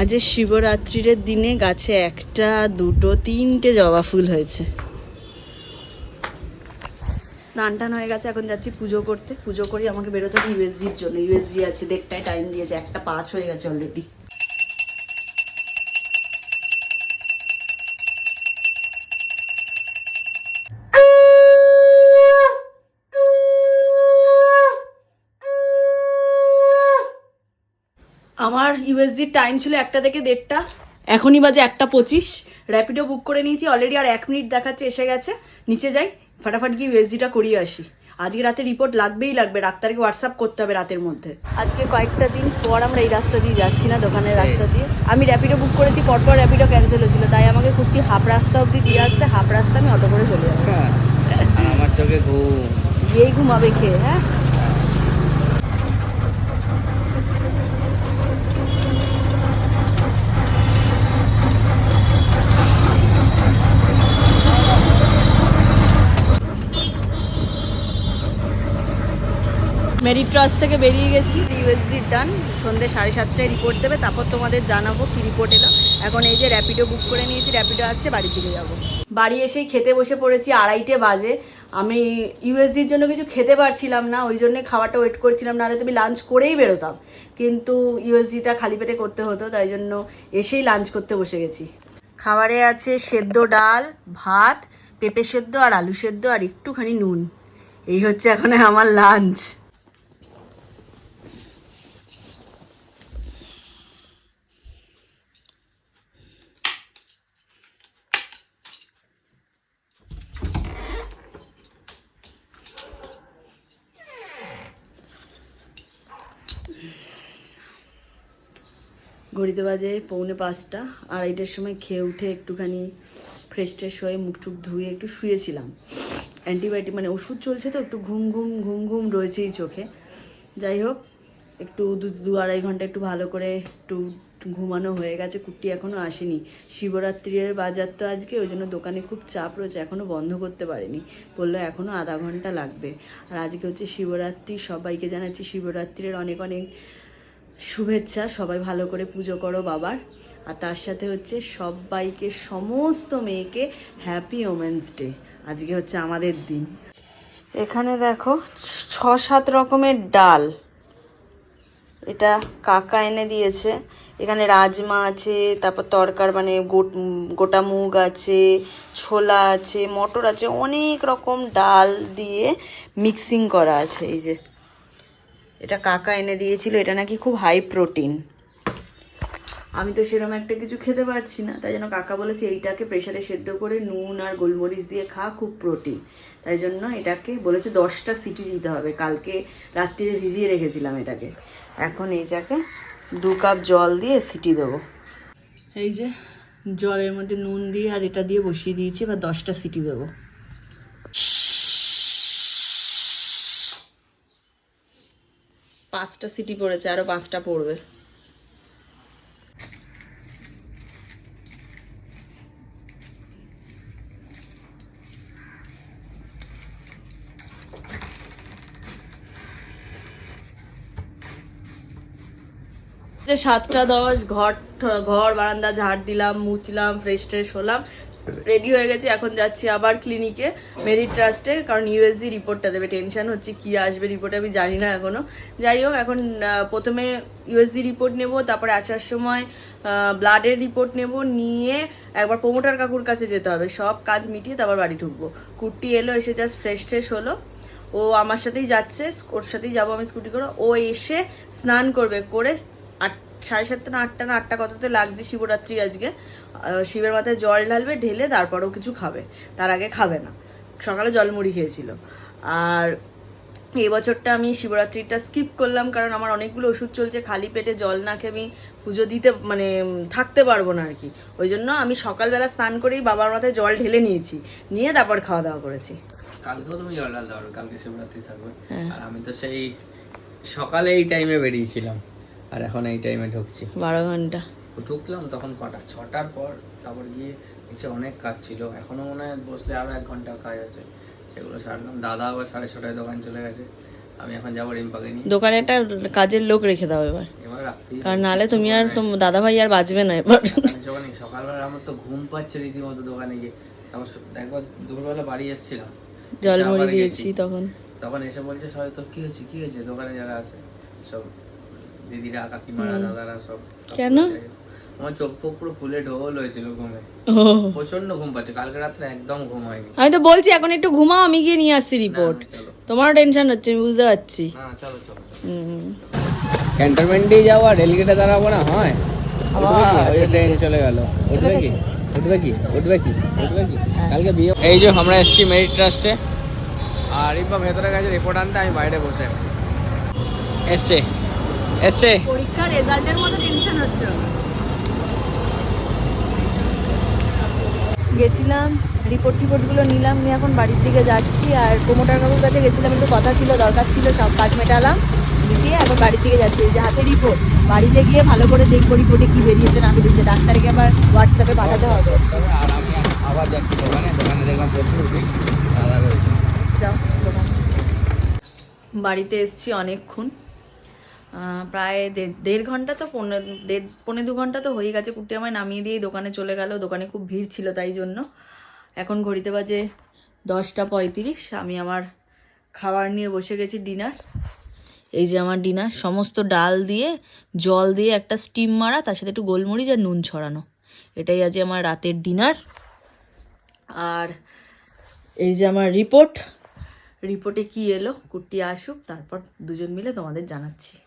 আজ শিবরাত্রির দিনে গাছে একটা, দুটো, তিনটে জবা ফুল হয়েছে। স্নান টান হয়ে গেছে, এখন যাচ্ছি পুজো করতে। পুজো করি, আমাকে বেরোতে হবে ইউএসজির জন্য। ইউএসজি আছে দেখটাই টাইম দিয়েছে, একটা পাঁচ হয়ে গেছে অলরেডি আমার ইউএসজির টাইম ছিল একটা থেকে দেড়টা। এখনই বাজে একটা পঁচিশ। র্যাপিডো বুক করে নিয়েছি অলরেডি আর এক মিনিট দেখাচ্ছে এসে গেছে। নিচে যাই ফাটাফাট গিয়ে ইউএসজিটা করিয়ে আসি। আজকে রাতে রিপোর্ট লাগবেই লাগবে ডাক্তারকে হোয়াটসঅ্যাপ করতে হবে রাতের মধ্যে। আজকে কয়েকটা দিন পর আমরা এই রাস্তা দিয়ে যাচ্ছি না দোকানের রাস্তা দিয়ে। আমি র্যাপিডো বুক করেছি পরপর র্যাপিডো ক্যান্সেল হয়েছিল। তাই আমাকে কুর্তি হাফ রাস্তা অবধি দিয়ে আসছে হাফ রাস্তা আমি অটো করে চলে যাব। আর আমার চোখে ঘুম। গিয়েই ঘুমাবে খেয়ে হ্যাঁ? মেরিট ট্রাস্ট থেকে বেরিয়ে গেছি। ইউএসজি ডান সন্ধ্যে সাড়ে সাতটায় রিপোর্ট দেবে, তারপর তোমাদের জানাব কি রিপোর্ট এলো। এখন এই যে র্যাপিডো বুক করে নিয়েছি র্যাপিডো আসছে বাড়ি দিকে যাব। বাড়ি এসেই খেতে বসে পড়েছি আড়াইটে বাজে। আমি ইউএসজির জন্য কিছু খেতে পারছিলাম না, ওই জন্যে খাবারটা ওয়েট করছিলাম না হলে তুমি লাঞ্চ করেই বেরোতাম। কিন্তু ইউএসজিটা খালি পেটে করতে হতো, তাই জন্য এসেই লাঞ্চ করতে বসে গেছি। খাবারে আছে সেদ্ধ ডাল, ভাত, পেঁপে সেদ্ধ আর আলু সেদ্ধ আর একটুখানি নুন। এই হচ্ছে এখন আমার লাঞ্চ ঘড়িতে বাজে পৌনে পাঁচটা, আড়াইটার সময় খেয়ে উঠে একটুখানি ফ্রেশ ট্রেশ হয়ে মুখ টুক ধুয়ে একটু শুয়েছিলাম। অ্যান্টিবায়োটিক মানে ওষুধ চলছে তো, একটু ঘুম ঘুম ঘুম ঘুম রয়েছেই চোখে। যাই হোক, একটু দু দু আড়াই ঘণ্টা একটু ভালো করে একটু ঘুমানো হয়ে গেছে, কুট্টি এখনও আসেনি। শিবরাত্রির বাজার তো আজকে, ওই জন্য দোকানে খুব চাপ রয়েছে এখনও বন্ধ করতে পারেনি। বলল এখনও আধা ঘণ্টা লাগবে। আর আজকে হচ্ছে শিবরাত্রি, সবাইকে জানাচ্ছি শিবরাত্রির অনেক অনেক শুভেচ্ছা, সবাই ভালো করে পুজো করো বাবার। আর তার সাথে হচ্ছে সবাইকে, সমস্ত মেয়েকে হ্যাপি ওমেন্স ডে আজকে হচ্ছে আমাদের দিন। এখানে দেখো ছ সাত রকমের ডাল। এটা কাকা এনে দিয়েছে। এখানে রাজমা আছে, তারপর তরকার মানে গোট- মুগ আছে, ছোলা আছে, মটর আছে, অনেক রকম ডাল দিয়ে মিক্সিং করা আছে। এই যে এটা কাকা এনে দিয়েছিল, এটা নাকি খুব হাই প্রোটিন আমি তো সেরকম একটা কিছু খেতে পারছি না, তাই জন্য কাকা বলেছে এইটাকে প্রেশারে সেদ্ধ করে নুন আর গোলমরিচ দিয়ে খা, খুব প্রোটিন তাই জন্য এটাকে বলেছে দশটা সিটি দিতে হবে, কালকে রাত্রিরে ভিজিয়ে রেখেছিলাম এটাকে। এখন এইটাকে দু কাপ জল দিয়ে সিটি দেবো। এই যে জলের মধ্যে নুন দিয়ে আর এটা দিয়ে বসিয়ে দিয়েছি, এবার দশটা সিটি দেবো। পাঁচটা সিটি পড়েছে, আরও পাঁচটা পড়বে। সাতটা দশ ঘর ঘর, বারান্দা ঝাড় দিলাম, মুছলাম ফ্রেশ ট্রেশ হলাম। রেডি হয়ে গেছি, এখন যাচ্ছি আবার ক্লিনিকে মেরিট ট্রাস্টে কারণ ইউএসজি রিপোর্টটা দেবে টেনশন হচ্ছে কি আসবে রিপোর্টে আমি জানি না এখনও। যাই হোক, এখন প্রথমে ইউএসজি রিপোর্ট নেব, তারপরে আসার সময় ব্লাডের রিপোর্ট নেব, নিয়ে একবার প্রমোটার কাকুর কাছে যেতে হবে। সব কাজ মিটিয়ে তারপর বাড়ি ঢুকবো। কুর্তি এলো, এসে জাস্ট ফ্রেশ ট্রেশ হলো। ও আমার সাথেই যাচ্ছে, ওর সাথেই যাব আমি স্কুটি করে। ও এসে স্নান করবে, করে আট সাড়ে সাতটা না আটটা না আটটা কততে লাগছে শিবরাত্রি আজকে? শিবের মাথায় জল ঢালবে ঢেলে তারপরেও কিছু খাবে। তার আগে খাবে না। সকালে জলমুড়ি খেয়েছিল। আর এই বছরটা আমি শিবরাত্রিটা স্কিপ করলাম কারণ আমার অনেকগুলো ওষুধ চলছে খালি পেটে জল না খেয়ে আমি পুজো দিতে মানে থাকতে পারব না আর কি ওই জন্য আমি সকালবেলা স্নান করেই বাবার মাথায় জল ঢেলে নিয়েছি। নিয়ে তারপর খাওয়া দাওয়া করেছি। কালকেও তুমি জল ঢালতে পারো কালকে শিবরাত্রি থাকবে। হ্যাঁ। আর আমি তো সেই সকালে এই টাইমে বেরিয়েছিলাম। আর এখন এই টাইমে ঢুকছি। বারো ঘণ্টা। ঢুকলাম তখন কটা? ছটার পর তারপর গিয়ে নিচে অনেক কাজ ছিল। এখনও মনে হয় বসলে আরও এক ঘণ্টা কাজ আছে। সেগুলো সারলাম। দাদা আবার সাড়ে ছটায় দোকান চলে গেছে। আমি এখন যাব রিম্পাকে নিয়ে। দোকানে একটা কাজের লোক রেখে দাও এবার। এবার রাত্রি কারণ নাহলে তুমি আর তো দাদা ভাই আর বাঁচবে না এবার। যখন সকালবেলা আমার তো ঘুম পাচ্ছে রীতিমতো দোকানে গিয়ে। তারপর একবার দুপুরবেলা বাড়ি এসেছিলাম। জল মুড়ি দিয়েছি তখন। তখন এসে বলছে সবাই তো কি হয়েছে? কি হয়েছে? দোকানে যারা আছে সব দিদিরা কাকিমারা দাদারা সব কেন? আমার চোখ ফোক পুরো ফুলে ঢোল হয়েছিল ঘুমে। প্রচণ্ড ঘুম পাচ্ছে। কালকে রাত্রে একদম ঘুম হয়নি। আমি তো বলছি এখন একটু ঘুমাও আমি গিয়ে নিয়ে আসছি রিপোর্ট তোমারও টেনশন হচ্ছে আমি বুঝতে পারছি। হ্যাঁ চলো চলো হুম। ক্যান্টনমেন্টে যাওয়া রেলগেটে দাঁড়াবো না? হয়। ওই ট্রেন চলে গেল। উঠবে কি? উঠবে কি? উঠবে কি? উঠবে কি? কালকে বিয়ে এই যে আমরা এসেছি মেরিট ট্রাস্টে আর ইম্পা ভেতরে গেছে রিপোর্ট আনতে আমি বাইরে বসে এসছে। এসছে পরীক্ষার রেজাল্টের মতো টেনশন হচ্ছে। গেছিলাম রিপোর্ট টিপোর্টগুলো নিলাম নিয়ে এখন বাড়ির দিকে যাচ্ছি আর প্রমোটার কাকুর কাছে গেছিলাম একটু কথা ছিল দরকার ছিল সব কাজ মেটালাম দিয়ে এখন বাড়ির দিকে যাচ্ছি এই যে হাতে রিপোর্ট বাড়িতে গিয়ে ভালো করে দেখব রিপোর্টে কি বেরিয়েছে না বেরিয়েছে ডাক্তারকে আবার হোয়াটসঅ্যাপে পাঠাতে হবে। আর আমি আবার যাচ্ছি দোকানে দোকানে দেখলাম প্রচুর ভিড় দাদা রয়েছে। যাও দোকানে। বাড়িতে এসছি অনেকক্ষণ প্রায় দেড়- ঘণ্টা তো পৌনে দেড় পৌনে দু ঘণ্টা তো হয়ে গেছে। কুট্টি আমায় নামিয়ে দিয়ে দোকানে চলে গেল। দোকানে খুব ভিড় ছিল তাই জন্য। এখন ঘড়িতে বাজে দশটা পঁয়ত্রিশ। আমি আমার খাবার নিয়ে বসে গেছি ডিনার। এই যে আমার ডিনার। সমস্ত ডাল দিয়ে, জল দিয়ে একটা স্টিম মারা, তার সাথে একটু গোলমরিচ আর নুন ছড়ানো। এটাই আজ আমার রাতের ডিনার। আর এই যে আমার রিপোর্ট। রিপোর্টে কি এলো? কুট্টি আসুক, তারপর দুজন মিলে তোমাদের জানাচ্ছি।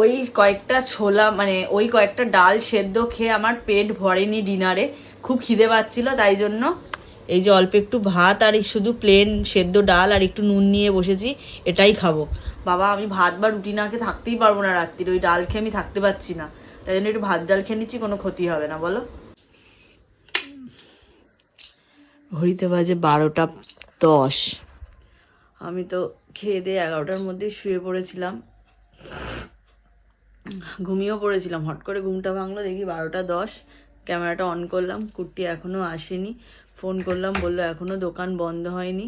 ওই কয়েকটা ছোলা মানে ওই কয়েকটা ডাল সেদ্ধ খেয়ে আমার পেট ভরেনি ডিনারে খুব খিদে পাচ্ছিল তাই জন্য এই যে অল্প একটু ভাত আর শুধু প্লেন সেদ্ধ ডাল আর একটু নুন নিয়ে বসেছি এটাই খাব। বাবা আমি ভাত বা রুটি না খেয়ে থাকতেই পারব না রাত্রির ওই ডাল খেয়ে আমি থাকতে পারছি না। তাই জন্য একটু ভাত ডাল খেয়ে নিচ্ছি কোনো ক্ষতি হবে না বলো। ঘড়িতে বাজে বারোটা দশ। আমি তো খেয়ে দিয়ে এগারোটার মধ্যে শুয়ে পড়েছিলাম। ঘুমিয়েও পড়েছিলাম। হট করে ঘুমটা ভাঙলো, দেখি বারোটা দশ। ক্যামেরাটা অন করলাম কুর্তি এখনও আসেনি। ফোন করলাম, বলল এখনও দোকান বন্ধ হয়নি।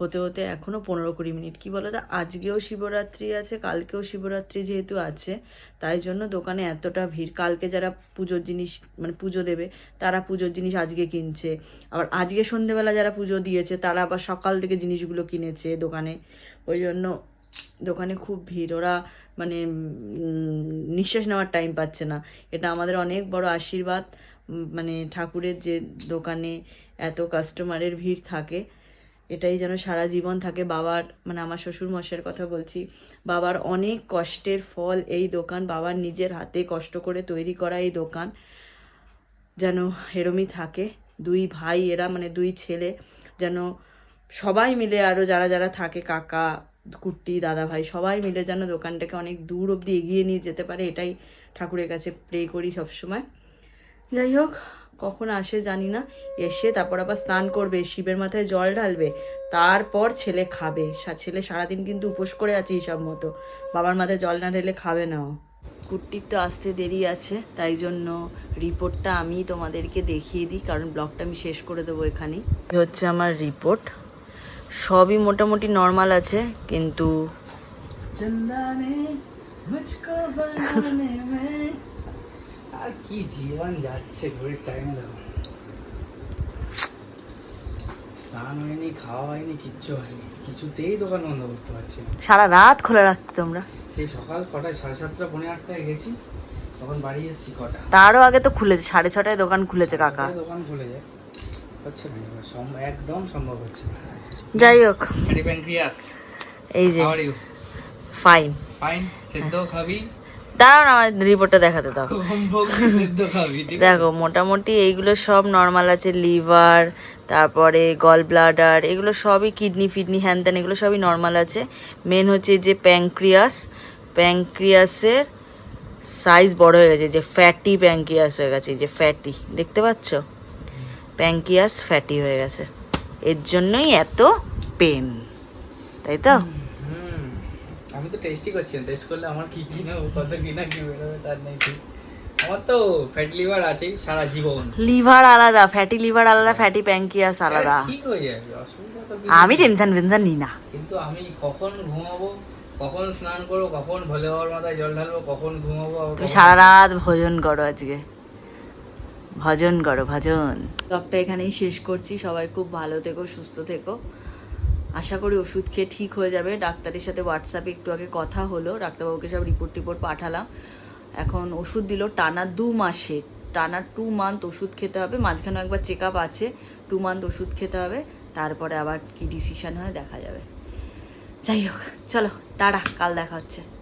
হতে হতে এখনও পনেরো কুড়ি মিনিট। কি বলো তো আজকেও শিবরাত্রি আছে, কালকেও শিবরাত্রি যেহেতু আছে, তাই জন্য দোকানে এতটা ভিড়। কালকে যারা পুজোর জিনিস মানে পুজো দেবে, তারা পুজোর জিনিস আজকে কিনছে। আবার আজকে সন্ধেবেলা যারা পুজো দিয়েছে, তারা আবার সকাল থেকে জিনিসগুলো কিনেছে দোকানে। ওই জন্য দোকানে খুব ভিড়। ওরা মানে নিঃশ্বাস নেওয়ার টাইম পাচ্ছে না। এটা আমাদের অনেক বড় আশীর্বাদ মানে ঠাকুরের যে দোকানে এত কাস্টমারের ভিড় থাকে। এটাই যেন সারা জীবন থাকে। বাবার মানে আমার শ্বশুর মশাইয়ের কথা বলছি, বাবার অনেক কষ্টের ফল এই দোকান, বাবার নিজের হাতে কষ্ট করে তৈরি করা এই দোকান যেন এরমই থাকে। দুই ভাই, এরা মানে দুই ছেলে যেন সবাই মিলে আরও যারা যারা থাকে, কাকা কুট্টি দাদা ভাই সবাই মিলে যেন দোকানটাকে অনেক দূর অবধি এগিয়ে নিয়ে যেতে পারে, এটাই ঠাকুরের কাছে প্রে করি সবসময়। যাই হোক, কখন আসে জানি না, এসে তারপর আবার স্নান করবে, শিবের মাথায় জল ঢালবে, তারপর ছেলে খাবে। ছেলে সারাদিন কিন্তু উপোস করে আছে হিসাব মতো। বাবার মাথায় জল না ঢেলে খাবে না। কুট্টির তো আসতে দেরি আছে, তাই জন্য রিপোর্টটা আমি তোমাদেরকে দেখিয়ে দিই, কারণ ব্লগটা আমি শেষ করে দেবো এখানেই। হচ্ছে আমার রিপোর্ট সবই মোটামুটি নর্মাল আছে কিন্তু আর কি জীবন যাচ্ছে ঘড়ির টাইম দেখো স্নান হয়নি খাওয়া হয়নি কিচ্ছু হয়নি। কিছুতেই দোকান বন্ধ করতে পারছি সারা রাত খোলা রাখতে তোমরা। সেই সকাল কটায় সাড়ে সাতটা পনেরো আটটায় গেছি। তখন বাড়ি এসেছি কটা। তারও আগে তো খুলেছে সাড়ে ছটায় দোকান খুলেছে কাকা। দোকান খুলে যায়। হচ্ছে না একদম সম্ভব হচ্ছে যাই হোক। প্যানক্রিয়াস এই যে। হাউ ফাইন ফাইন সেদ্ধ খাবি? আমার রিপোর্টটা দেখাতে দাও। দেখো মোটামুটি এইগুলো সব নর্মাল আছে লিভার তারপরে গল ব্লাডার এগুলো সবই কিডনি ফিডনি হ্যান ত্যান এগুলো সবই নর্মাল আছে। মেন হচ্ছে যে প্যাংক্রিয়াস প্যাংক্রিয়াসের সাইজ বড় হয়ে গেছে যে ফ্যাটি প্যাংক্রিয়াস হয়ে গেছে যে ফ্যাটি দেখতে পাচ্ছ? প্যাংক্রিয়াস ফ্যাটি হয়ে গেছে। এর জন্যই এত পেন তাই তো? আমি তো টেস্টই করছি টেস্ট করলে আমার কি কি না কত কি না কি বেরোবে তার নেই ঠিক। আমার তো ফ্যাট লিভার আছেই সারা জীবন। লিভার আলাদা ফ্যাটি লিভার আলাদা ফ্যাটি প্যাঙ্কিয়াস আলাদা। ঠিক হয়ে যাবে অসুবিধা তো আমি। টেনশন ফেনশন নিই না। কিন্তু আমি কখন ঘুমাবো কখন স্নান করব কখন ভোলে বাবার মাথায় জল ঢালবো কখন ঘুমাবো তুমি সারা রাত ভোজন করো আজকে। ভজন করো, ভজন। ব্লগটা এখানেই শেষ করছি। সবাই খুব ভালো থেকো, সুস্থ থেকো। আশা করি ওষুধ খেয়ে ঠিক হয়ে যাবে। ডাক্তারের সাথে হোয়াটসঅ্যাপে একটু আগে কথা হলো। ডাক্তারবাবুকে সব রিপোর্ট টিপোর্ট পাঠালাম। এখন ওষুধ দিল টানা দু মাসে। টানা টু মান্থ ওষুধ খেতে হবে। মাঝখানে একবার চেক আপ আছে। টু মান্থ ওষুধ খেতে হবে। তারপরে আবার কি ডিসিশন হয় দেখা যাবে। যাই হোক, চলো, টাটা। কাল দেখা হচ্ছে।